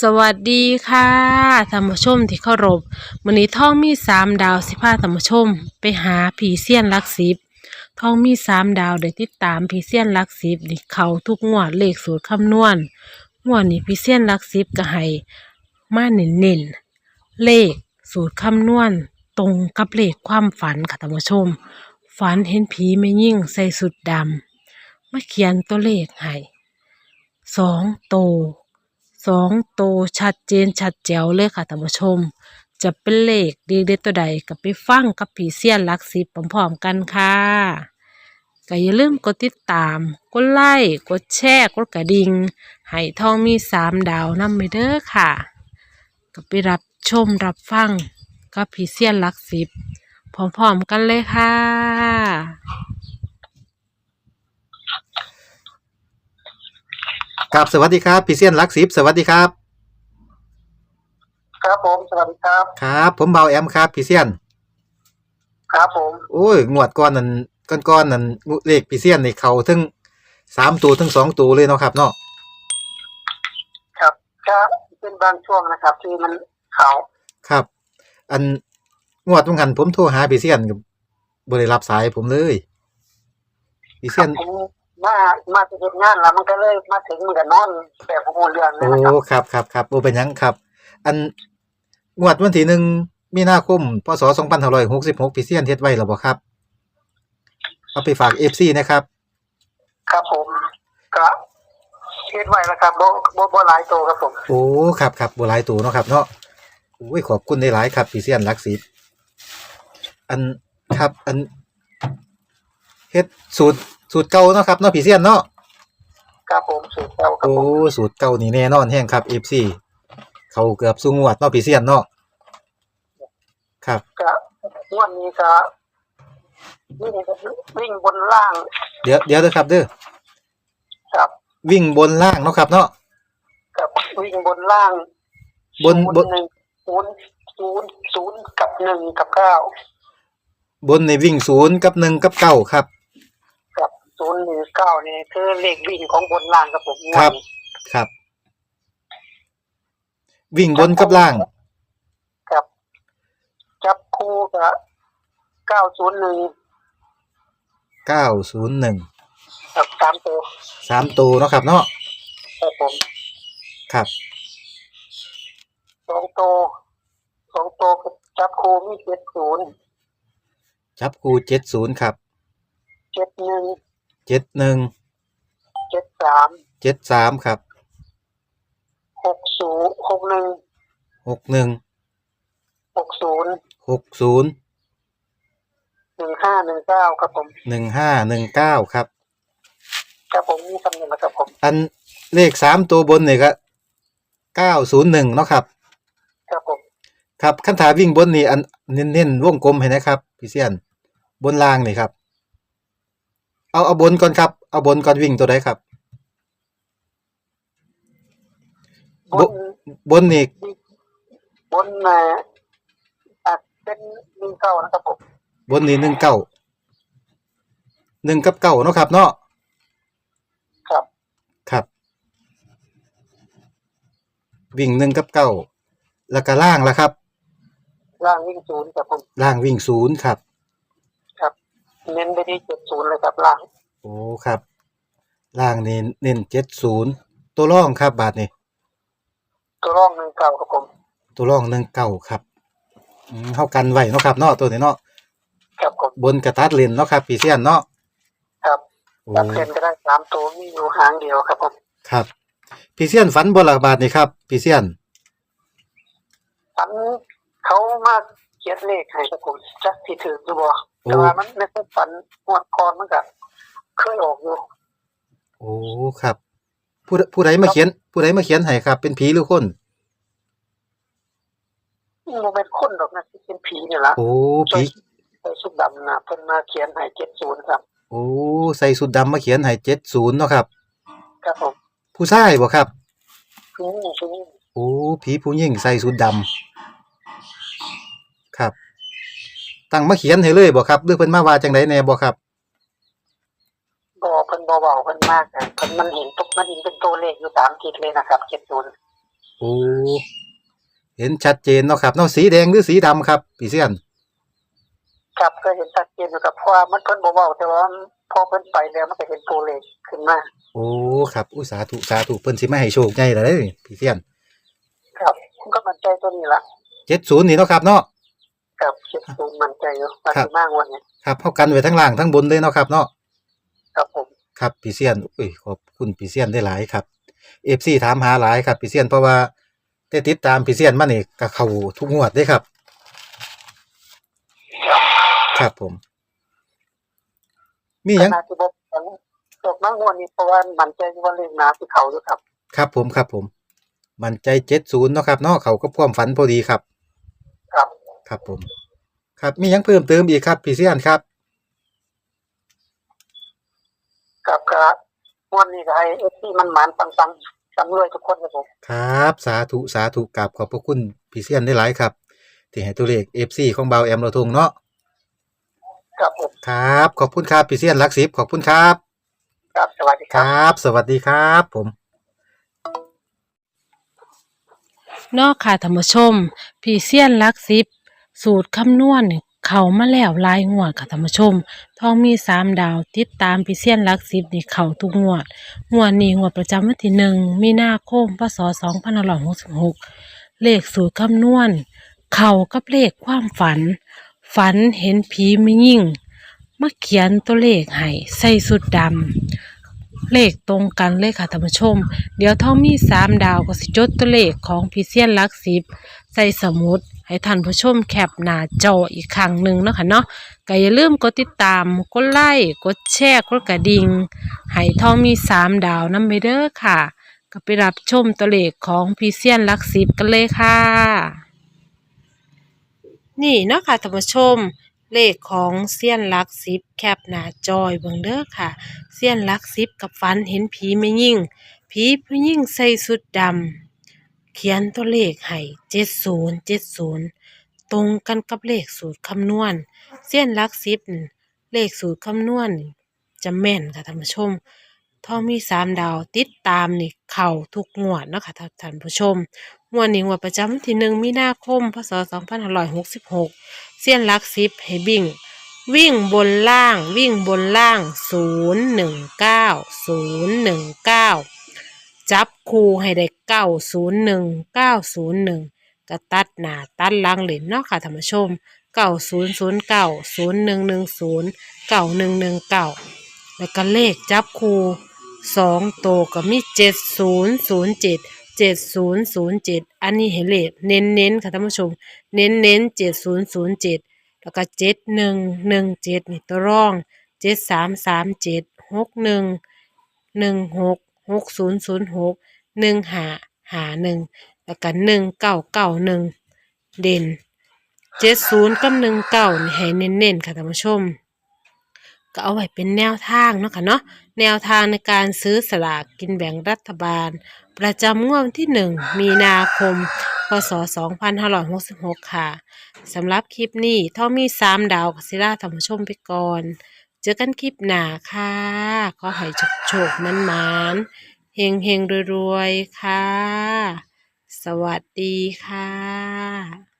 สวัสดีค่ะท่านผู้ชมที่เคารพมื้อนี้ท่องมีสามดาวสิพาท่านผู้ชม ไปหาผีเซียนลักสิบท่องมีสามดาวได้ติดตามผีเซียนลักสิบนี่เขาทุกงวดเลขสูตรคำนวณงวดนี้ผีเซียนลักสิบก็ให้มาเน้นๆเลขสูตรคำนวณตรงกับเลขความฝันค่ะท่านผู้ชม ฝันเห็นผีไม่ยิ่งใส่สุดดำมาเขียนตัวเลขให้สองโต สองตัวชัดเจนชัดแจ๋วเลยค่ะท่านผู้ชม จะเป็นเลขดีเด็ดตัวใดก็ไปฟังกับผีเสี้ยนลักสิบพร้อมๆกันค่ะก็อย่าลืมกดติดตาม กดไลค์กดแชร์กดกระดิ่งให้ทองมีสามดาวนำไปเด้อค่ะก็ไปรับชมรับฟังกับผีเสี้ยนลักสิบพร้อมๆกันเลยค่ะ ครับสวัสดีครับพี่เซียนลักซิบสวัสดีครับ ครับผมสวัสดีครับครับ ผมเบาแอมครับพี่เซียน ครับผมโอ้ยงวดก้อนนั่นก้อนก้อนนั่นเลขพี่เซียนในเขาทั้งสามตัวทั้งสองตัวเลยเนาะครับเนาะครับก็เป็นบางช่วงนะครับ ที่มันเขาครับ อันงวดต้องหันผมโทรหาพี่เซียนกับบริรับสายผมเลยพี่คเซีรัยบนผม มา มาจะเห็นงานแล้วมันก็เลยมาถึงมันก็นอนแบบโมโหเรื่องเลยโอ้นะครับครับครับครับโอ้เป็นหยังครับ อันงวดวันที่หนึ่งมีนาคมพศสองพันหร้อยหกสิบหกพี่เซียนเฮ็ดไว้หรือเปล่าครับเอาไปฝากเอฟซีนะครับ ครับ ผมก็เฮ็ดไว้แล้วครับโบโบโบหลายตัวครับผม โอ้ครับครับบัวลายตัวเนาะครับ เนาะโอ้ยขอบคุณในหลายๆครับพี่เซียนรักสิบอันครับอันเฮ็ดสูตร สูตรเก่าเนาะครับเนาะพี่เซียนเนาะครับผมสูตรเก่าครับโอ้ผมสูตรเก่านี่แน่นอนแห้งครับ FC เขาเกือบสูงวดเนาะพี่เซียนเนาะครับก็งวดนี้ก็วิ่งวิ่งบนล่างเดี๋ยวเดี๋ยวเด้อครับเด้อครับวิ่งบนล่างเนาะครับเนาะกับวิ่งบนล่างบนบนหนึ่งศูนย์ศูนย์ศูนย์กับหนึ่งกับเก้าบนในวิ่งศูนย์กับหนึ่งกับเก้าครับกับ ศูนย์หนึ่งเก้านี่คือเลขวิ่งของบนล่างครับผมครับ ครับ วิ่งบนกับล่าง ครับ จับคู่กับเก้าศูนย์หนึ่งเก้าศูนย์หนึ่งกับสามตัวสามตัวเนาะครับเนาะครับผมครับสองตัวสองตัวกับจับคู่มีเจ็ดศูนย์จับคูเจ็ดศูนย์ครับเจ็ดหนึ่ง เจ็ดหนึ่งเจ็ดสามเจ็ดสามครับหกศูนย์หกหนึ่งหกหนึ่งหกศูนย์หกศูนย์หนึ่งห้าหนึ่งเก้าครับผมหนึ่งห้าหนึ่งเก้าครับครับผมมีคำหนึ่งนะครับผมอันเลขสามตัวบนเนี่ยก็เก้าศูนย์หนึ่งเนาะครับครับผมครับขั้นถาวิ่งบนนี่อันเน้นๆวงกลมเห็นนะครับพี่เซียนบนล่างนี่ครับ เอาเอาบนก่อนครับ เอาบนก่อนวิ่งตัวใดครับ บนบนนี่บนเอ่ออาจเป็นหนึ่งเก้านะครับผมบนนี่หนึ่งเก้าหนึ่งกับเก้าเนาะครับ เนาะครับ ครับ วิ่งหนึ่งกับเก้าแล้วก็ล่างละครับ ล่างวิ่งศูนย์ครับผมล่างวิ่งศูนย์ครับครับ เน้นไปที่เจ็ดศูนย์เลยครับล่างโอ้ครับ ล่างนี่เน้นเจ็ดศูนย์ตัวร่องครับบาทนี่ตัวร่องหนึ่งเก้าครับผม ตัวร่องหนึ่งเก้าครับอืมเข้ากันไว้เนาะครับเนาะตัวนี้เนาะครับผมบนกระตัดเลนเนาะครับพี่เซียนเนาะครับโอ้ตัดเส้นก็ได้สามตัวมีอยู่หางเดียวครับผมครับพี่เซียนฝันบนหลักบาทนี่ครับพี่เซียนอันเขามาเขียนเลขให้ครับผมจักที่ถืออยู่บ่แต่ว่ามันไม่ใช่ฝันงวดก่อนมันก็เคยออกอยู่โอ้ครับ ผู้ผู้ใดมาเขียน ผู้ใดมาเขียนให้ครับ เป็นผีหรือคนมันเป็นคนดอกนะที่เป็นผีนี่ละโอ้ผีใส่ชุดดำนะเพิ่นมาเขียนให้เจ็ดศูนย์ครับ โอ้ใส่สุดดำมาเขียนให้เจ็ดศูนย์เนาะครับ ครับผมผู้ชายบ่ครับคือนี่คือนี่โอ้ผีผู้หญิงใส่สุดดำครับ ตั้งมาเขียนให้เลยบ่ครับหรือเพิ่นมาว่าจังไดแหน่บ่ครับบ่เพิ่นบ่เว้าเพิ่นมากนะเพิ่นมันเห็นตุกมันเห็นเป็นตัวเลขอยู่ตามทิศเลยนะครับเจ็ดศูนย์โอ้เห็นชัดเจนเนาะครับเนาะสีแดงหรือสีดำครับพี่เซียนครับก็เห็นชัดเจนอยู่กับเพราะว่ามันเพิ่นบ่เว้าแต่ว่าพอเพิ่นไปแล้วมันก็เห็นตัวเลขขึ้นมาโอ้ครับอุยสาธุสาธุเพิ่นสิมาให้โชคใหญ่แล้วเด้อพี่เซียนครับผมก็มั่นใจตัวนี้ละ70นี่เนาะครับเนาะ ครับคิดผมมั่นใจอยู่ว่าครับสิมากวันนี้ครับเฮากันไว้ทั้งล่างทั้งบนเลยเนาะครับเนาะครับผมครับพี่เซียนอุ้ยขอบคุณพี่เซียนได้หลายครับ FC ถามหาหลายครับพี่เซียนเพราะว่าได้ติดตามพี่เซียนมานี่ก็เข้าทุกงวดเด้ครับ ครับผม มีหยังขณะที่บ่ฝันตกมางวดนี้เพราะว่ามั่นใจว่าเลขหนาสิเขาอยู่ครับ ครับผมครับผม มั่นใจ70เนาะครับเนาะเขาก็พร้อมฝันพอดีครับ ครับครับผม ครับมีหยังเพิ่มเติมอีกครับพี่เซียนครับครับก็งวดนี้ก็ให้เอฟซีมันหมานปังๆจำรวยทุกคนครับผมครับ สาธุสาธุกับขอบพระคุณพี่เซียนได้หลายครับ ที่ให้ตัวเลข FC ของเบาแอมเราทงเนาะครับผมครับ ขอบคุณครับพี่เซียนรักสิบขอบคุณครับ ครับสวัสดีคครับ รับ สวัสดีครับผม เนอกค่ะธรรมชม พีเซียนลักซิบ สูตรคำนวณนี่เขามาแล้วหลายงวดค่ะธรรมชมทองมีสามดาวติดตามพีเซียนลักซิบนี่เขาทุกงวดงวดนี้งวดประจำวันที่หนึ่งมีนาคมพศสองพันหกสิบหกเลขสูตรคำนวณ เขากับเลขความฝัน ฝันเห็นผีไม่ยิ่งมาเขียนตัวเลขให้ใส่สุดดำเลขตรงกันเลยค่ะท่านผู้ชม เดี๋ยวท่องมีสามดาวก็สิจดตัวเลขของพิเซียนลักสิบใส่สมุด ให้ท่านผู้ชมแคปหน้าจออีกครั้งหนึ่งเนาะค่ะเนาะก็อย่าลืมกดติดตาม กดไลค์กดแชร์กดกระดิ่งให้ทอมีสามดาวนํไปเด้อค่ะ ก็ไปรับชมตัวเลขของพิเซียนลักสิบกันเลยค่ะ นี่เนาะค่ะท่านผู้ชมเลขของเซียนลักสิบแคปหน้าจอยเบิ่งเด้อค่ะเซียนลักสิบกับฟันเห็นผีไม่ยิ่งผีผู้ยิ่งใส่สุดดำ เขียนตัวเลขให้เจ็ดศูนย์เจ็ดศูนย์ตรงกันกับเลขสูตรคำนวณ เส้นลักซิบเลขสูตรคำนวณจะแม่นค่ะท่านผู้ชมท่อมีสามดาวติดตามนี่เข่าทุกงวดนะค่ะท่านผู้ชมงวดหนึ่งวัดประจำที่หนึ่งมีนาคม พศสองพันห้ร้อยหกสิบหกเส้นลักซิบให้บิ่งวิ่งบนล่างวิ่งบนล่างศูนย์หนึ่งเก้าศูนย์หนึ่งเก้า จับคู่ให้ได้เก้าศูนย์หนึ่งเก้าศูนย์หนึ่งก็ตัดหน้าตัดหลังเหรียญเนาะค่ะท่านผู้ชมเก้าศูนย์ศูนย์เก้าศูนย์หนึ่งหนึ่งศูนย์เก้าหนึ่งหนึ่งเก้าแล้วก็เลขจับคู่สองโตก็มีเจ็ดศูนย์ศูนย์เจ็ดเจ็ดศูนย์ศูนย์เจ็ดอันนี้เห็นเลขเน้นเน้นค่ะท่านผู้ชม เน้นเน้นเจ็ดศูนย์ศูนย์เจ็ดแล้วก็เจ็ดหนึ่งหนึ่งเจ็ดนี่ตัวร่องเจ็ดสามสามเจ็ดหกหนึ่งหนึ่งหก หกศูนย์ศูนย์หกหนึ่งหาหาหนึ่งแล้วก็หนึ่งเก้าเก้าหนึ่งเด่นเจ็ดศูนย์กับหนึ่งเก้านี่ให้เน้นๆค่ะท่านผู้ชม ก็เอาไว้เป็นแนวทางเนาะค่ะเนาะแนวทางในการซื้อสลากกินแบ่งรัฐบาล ประจำงวดที่หนึ่งมีนาคม พศสองพันห้าร้อยหกสิบหกค่ะสำหรับคลิปนี้ท่อมีสามดาวกับศิลาธรรมชมไปก่อน เจอกันคลิปหน้าค่ะ ขอให้โชคๆมันมานเฮงเฮงรวยๆ ค่ะ สวัสดีค่ะ